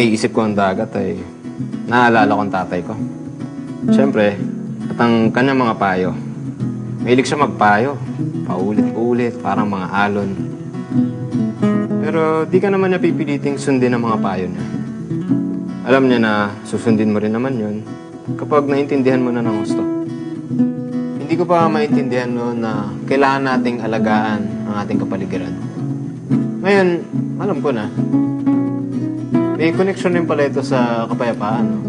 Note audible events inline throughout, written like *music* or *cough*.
naisip ko ang dagat ay naalala ko ang tatay ko. Siyempre, at ang kanyang mga payo. Mahilig siya magpayo. Paulit-ulit, parang mga alon. Pero di ka naman niya pipiliting sundin ang mga payo niya. Alam niya na susundin mo rin naman yun kapag naintindihan mo na ng gusto. Hindi ko pa maintindihan noon na kailangan nating alagaan ang ating kapaligiran. Ngayon, alam ko na. May connection din pala ito sa kapayapaan. No?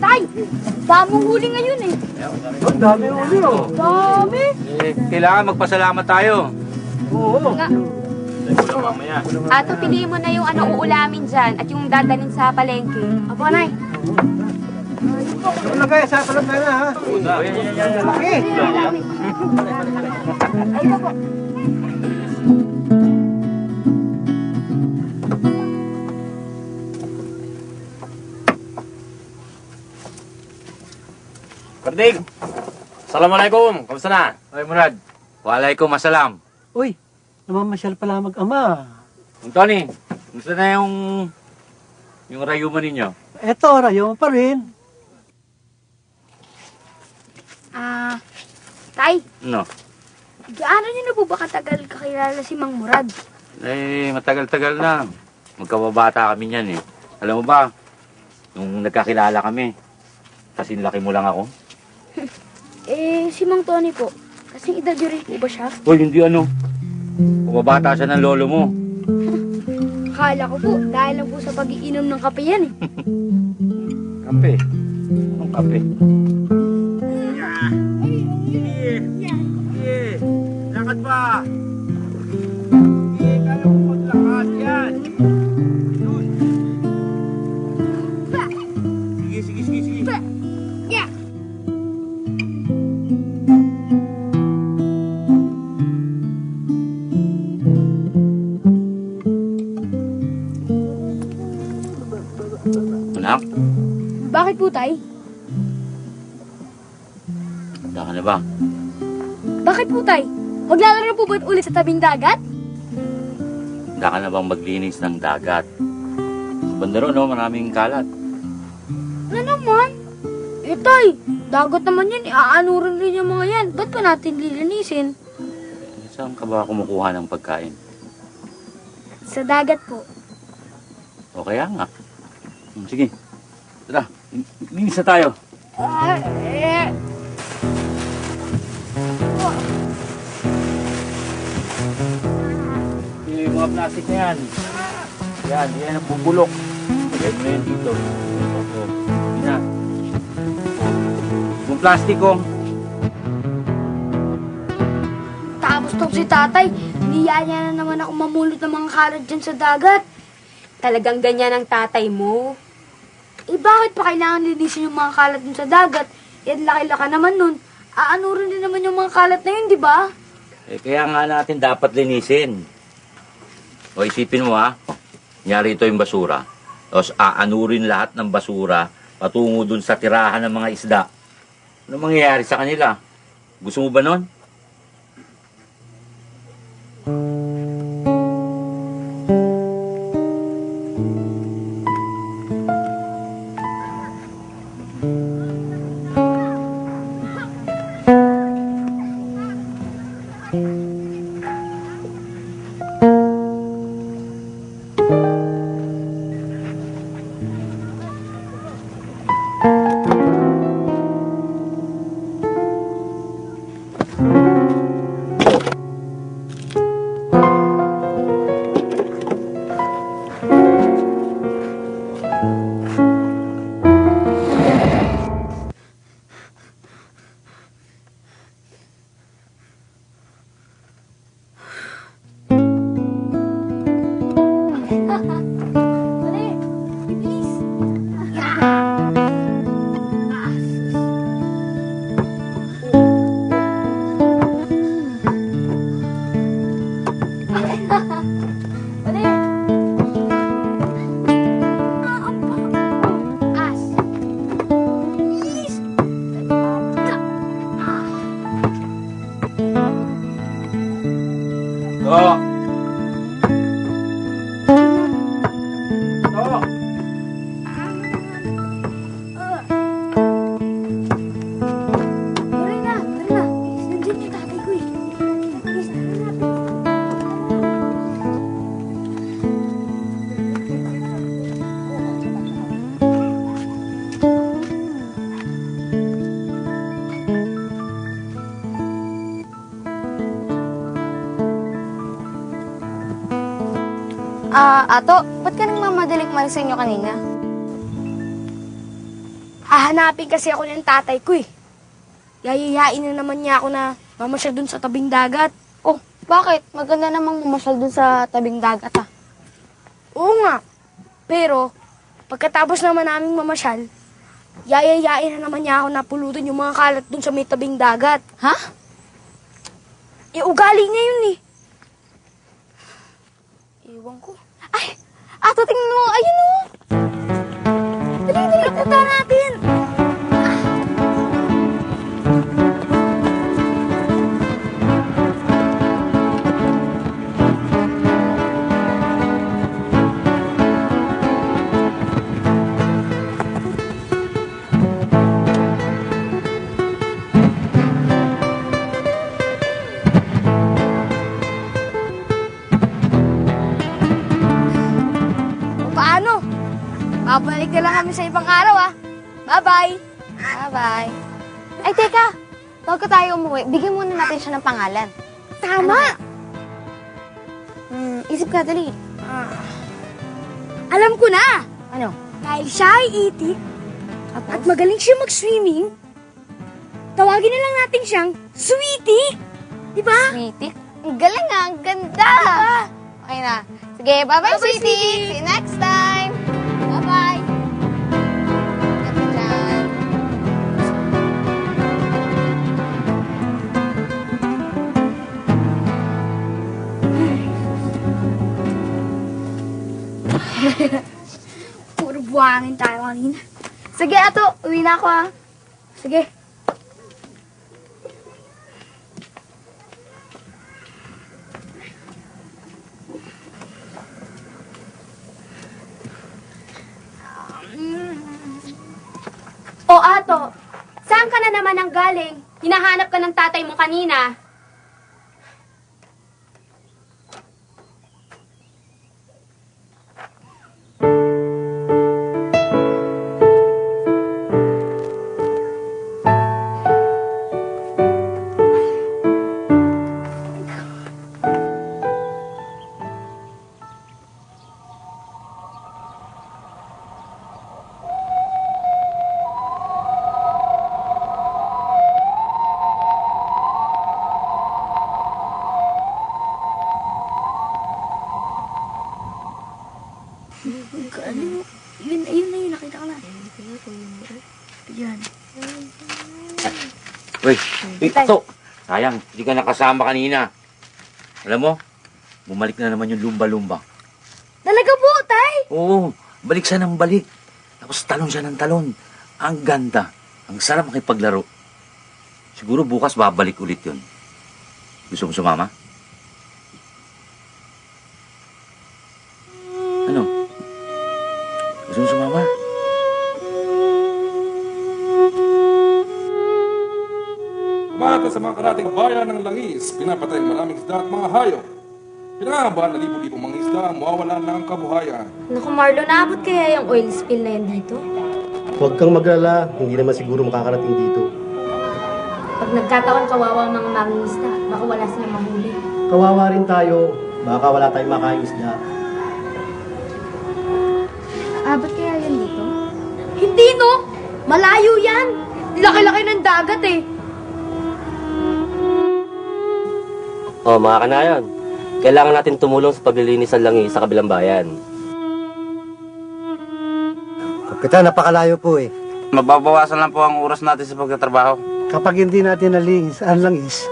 Tay! Damong huli ngayon eh. Ang dami uli oh. Dami! Eh, kailangan magpasalamat tayo. Oo. Nga. Ato, piliin mo na yung ano uulamin dyan at yung dadalhin sa palengke. Apo, Nay. Ano kaya sa palad na na ha? Laki. Ay, ito po. Kardig! Assalamualaikum! Kamusta na? Ay, Murad. Walaikum assalam. Uy, namamasyal pala mag-ama. Ang Tony, gusto na yung yung rayuman ninyo? Eto, rayo pa rin. Ah, Tay, No. gaano niyo na po ba katagal kakilala si Mang Murad? Eh, matagal-tagal na. Magkababata kami niyan eh. Alam mo ba, nung nagkakilala kami, kasi laki mo lang ako. *laughs* Eh, si Mang Tony po. Kasing edad niyo rin po ba siya? Uy, hindi ano. Kumabata siya ng lolo mo. *laughs* Akala ko po, dahil lang po sa pag-iinom ng kape yan eh. *laughs* Kape. Anong kape? Lakad pa! Anak, Bakit po, Tay? handa ka na ba? Bakit po, Tay? Maglalaro po ba ulit sa tabing dagat? Handa ka na bang maglinis ng dagat? Sa bandaro, no? Maraming kalat. Ano naman? Eh, Tay, dagat naman yan. Iaanurin rin yung mga yan. Ba't pa natin lilinisin? Saan ka ba kumukuha ng pagkain? Sa dagat po. O kaya nga. Hmm, Sige. Tara, lin- linis na tayo. Ah, eh. Yung mga plastic na yan. Yan, yan ang bubulok. Lagay mo yan dito. O, yun na. Yung plastic oh. ko. Tapos tong si tatay, niyaya na naman ako mamulot ng mga kalat dyan sa dagat. Talagang ganyan ang tatay mo. Eh bakit pa kailangan linisin yung mga kalat dun sa dagat? Eh laki-laki naman nun. Aanurin din naman yung mga kalat na yun, di ba? Eh, kaya nga natin dapat linisin. O isipin mo ha, nyari ito yung basura. Tapos aanurin lahat ng basura patungo dun sa tirahan ng mga isda. Ano mangyayari sa kanila? Gusto mo ba nun? Ato, ba't ka nang mamadaling kumalis sa inyo kanina? Hahanapin kasi ako ng tatay ko eh. Yayayain na naman niya ako na mamasyal dun sa tabing dagat. Oh, bakit? Maganda namang mamasyal dun sa tabing dagat ah. Oo nga. Pero, pagkatapos naman naming mamasyal, yayayain na naman niya ako na pulutin yung mga kalat dun sa may tabing dagat. Ha? Eh, ugali niya yun eh. Iwan ko. Ato, tingnan mo! Ayun o! Dali, dali! Punta natin! Lang kami sa ibang araw ah. Bye-bye. Bye-bye. Ay, teka! Bago tayo umuwi, bigyan muna natin siya ng pangalan. Tama. Hmm, isip ka, dali. Alam ko na. Ano? Dahil siya ay itik at magaling siya mag-swimming, tawagin na lang natin siyang Sweetie. Di ba? Sweetie? Ang galing ah! Ang ganda! Okay na. Sige, bye-bye, sweetie! See you next time! *laughs* Puro buhangin tayo kanina. Sige, ato. Uwi na ako ah. Sige. O Ato, saan ka na naman ang galing? Hinahanap ka ng tatay mo kanina. Ano? Yun, yun na yun. Nakita ko na. Yan. Uy, ito. Sayang, hindi ka nakasama kanina. Alam mo, bumalik na naman yung lumba-lumba. Talaga po, tay? Oo, balik siya ng balik. Tapos talon siya ng talon. Ang ganda. Ang sarap makipaglaro. Siguro bukas babalik ulit yun. Gusto mo sumama? Gusto sumama? Umata sa mga karating bayan ng langis, pinapatay ang maraming isda at mga hayop. Pinangabahan na libo-libong mga isda ang mawawala ng kabuhayan. Naku Marlo, naabot kaya yung oil spill na yan dito? Huwag kang maglala, hindi naman siguro makakarating dito. Pag nagkataon kawawa ang mga mangingisda, baka wala silang mahuli. Kawawa rin tayo, baka wala tayong makain isda. Malayo yan. Laki-laki ng dagat eh. Oh, mga kanayon. Kailangan natin tumulong sa paglilinis ng langis sa kabilang bayan. Kapitan, napakalayo po eh. Mababawasan lang po ang oras natin sa pagtatrabaho. Kapag hindi natin nalinis ang langis,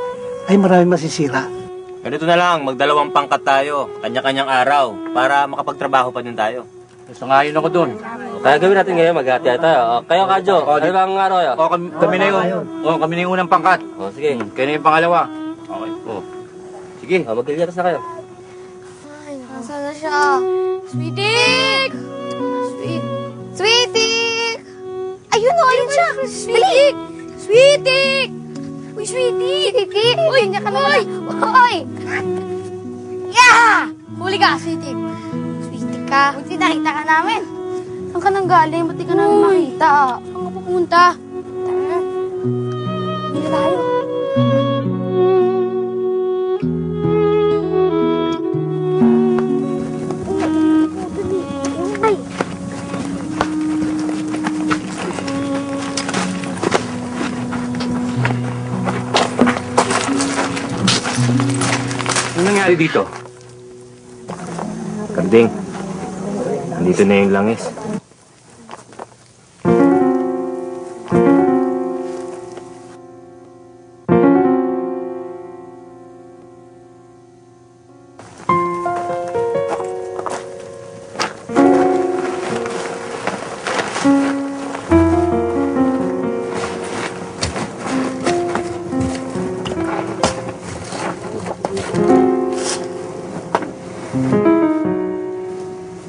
ay marami masisira. Ganito na lang, magdalawang pangkat tayo, kanya-kanyang araw, para makapagtrabaho pa din tayo. Sangayon ako doon. Kaya gawin natin ngayon, mag-hati tayo. Oh, kayo, Kadyo, Oh, ano di- bang araw yun? O, kami, kami na yun. O, kami na yung unang pangkat. Oh, sige. Kayo na yung pangalawa. Okay. O. Sige. Oh, magliligtas na kayo. Nasaan na siya? Sweetie! Sweet. Sweetie! Ayun o, ayun siya! Sweetie! Sweetie! Uy, Sweetie! Kiki! Uy! Kanya ka naman! Uy! Yeah! Huli ka, Sweetie. Sweetie ka. Buti nakita ka namin. Saan ka nang galing? Ba't di ka namin makita? Saan ka pupunta? Tara. Bili tayo. Ano nangyari dito? Karding, nandito na yung langis.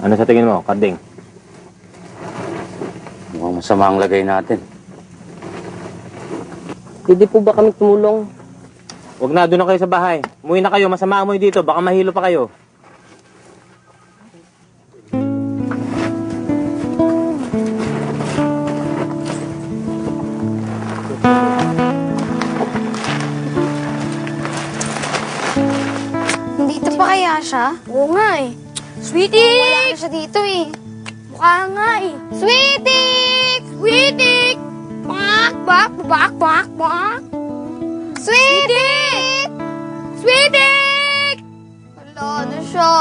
Ano sa tingin mo, Kanding? Mukhang masama ang lagay natin. Pwede po ba kami tumulong? Huwag na, doon na kayo sa bahay. Umuwi na kayo, masama amoy dito. Baka mahilo pa kayo. Mukha nga eh. Sweetie! Sweetie! Bak, bak, bak, bak, bak. Sweetie! Sweetie! Wala na siya.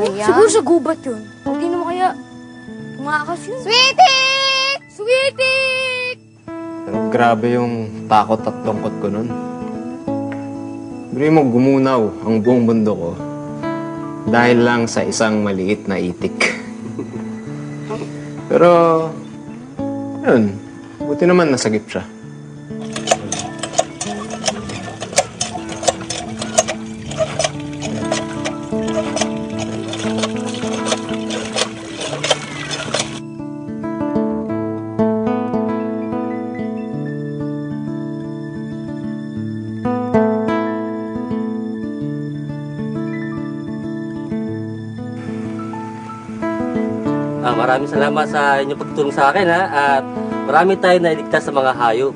Ayan. Siguro sa gubat yun. O di naman kaya tumakas yun. Sweetie! Sweetie! Grabe yung takot at tungkot ko nun. Biri mo gumunaw ang buong mundo ko dahil lang sa isang maliit na itik. Pero, yun, buti naman nasagip siya. Salamat sa inyong pagtulong sa akin ha at marami tayo na iligtas sa mga hayop.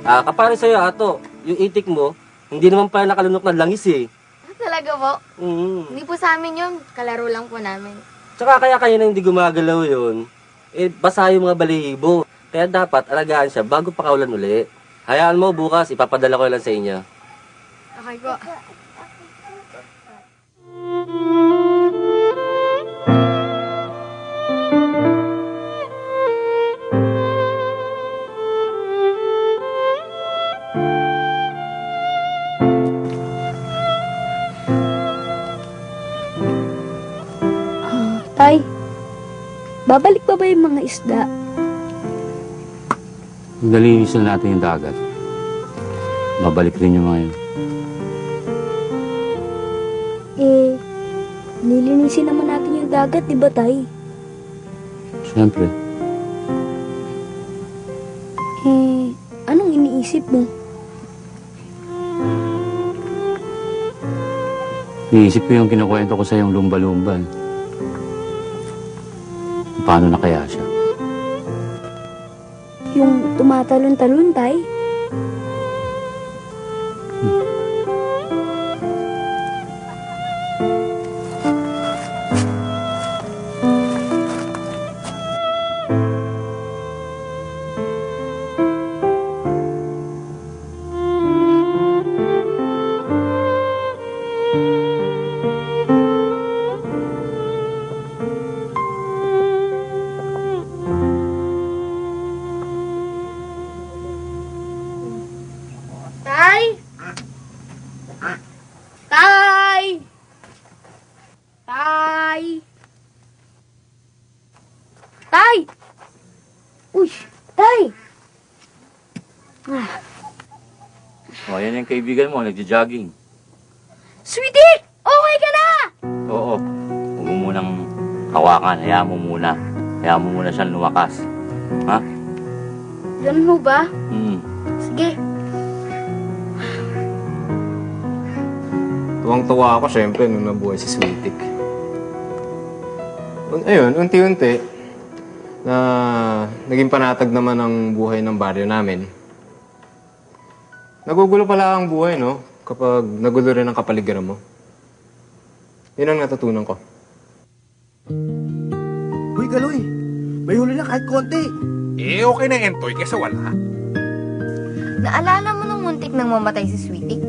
Ah, kapare sa'yo ato, yung itik mo, hindi naman pala nakalunok ng langis eh. Talaga po? Mm. Hindi po sa amin yun. Kalaro lang po namin. Tsaka kaya kayo na hindi gumagalaw yun, eh basa yung mga balihibo. Kaya dapat alagaan siya bago pakaulan uli. Hayaan mo bukas, ipapadala ko lang sa inyo. Okay po. Babalik pa ba yung mga isda? Nalinisan natin yung dagat. Babalik din yung mga yun. Eh, nilinisin naman natin yung dagat, di ba tay? Siyempre. Eh, anong iniisip mo? Iisip ko yung kinukwento ko sa yung lumba-lumba. Paano na kaya siya? Yung tumatalon-talon, tay? Tay! Tay! Uy! Tay! O, yan yung kaibigan mo, nagja-jogging. Sweetie! Okay ka na! Oo. Huwag mo munang hawakan. Hayaan mo muna. Hayaan mo muna siyang lumakas. Ha? Ganun mo ba? Hmm. Sige. Tuwang-tuwa ako syempre nung nabuhay si Sweetik. Un- Ayun, unti-unti, na naging panatag naman ang buhay ng baryo namin. Nagugulo pala ang buhay, no? Kapag nagulo rin ang kapaligiran mo. Yun ang natutunan ko. Uy, Galoy! May huli na kahit konti. Eh, okay na entoy kesa wala. Naalala mo nung muntik nang mamatay si Sweetie?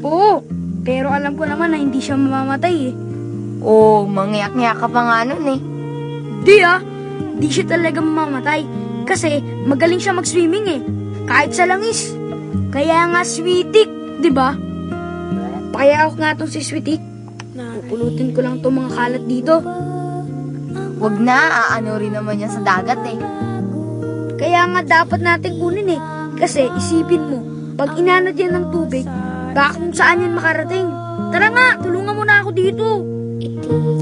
Oo, pero alam ko naman na hindi siya mamamatay eh. Oh, mangyak-ngyak ka pa nga nun eh. Di ah, di siya talaga mamamatay. Kasi magaling siya mag-swimming eh. Kahit sa langis. Kaya nga sweetik, di ba? Kaya ako nga tong si sweetik. Pupulutin ko lang tong mga kalat dito. Wag na, aano rin naman yan sa dagat eh. Kaya nga dapat natin kunin eh. Kasi isipin mo, pag inanod yan ng tubig, baka kung saan yan makarating. Tara nga, tulungan mo na ako dito. It is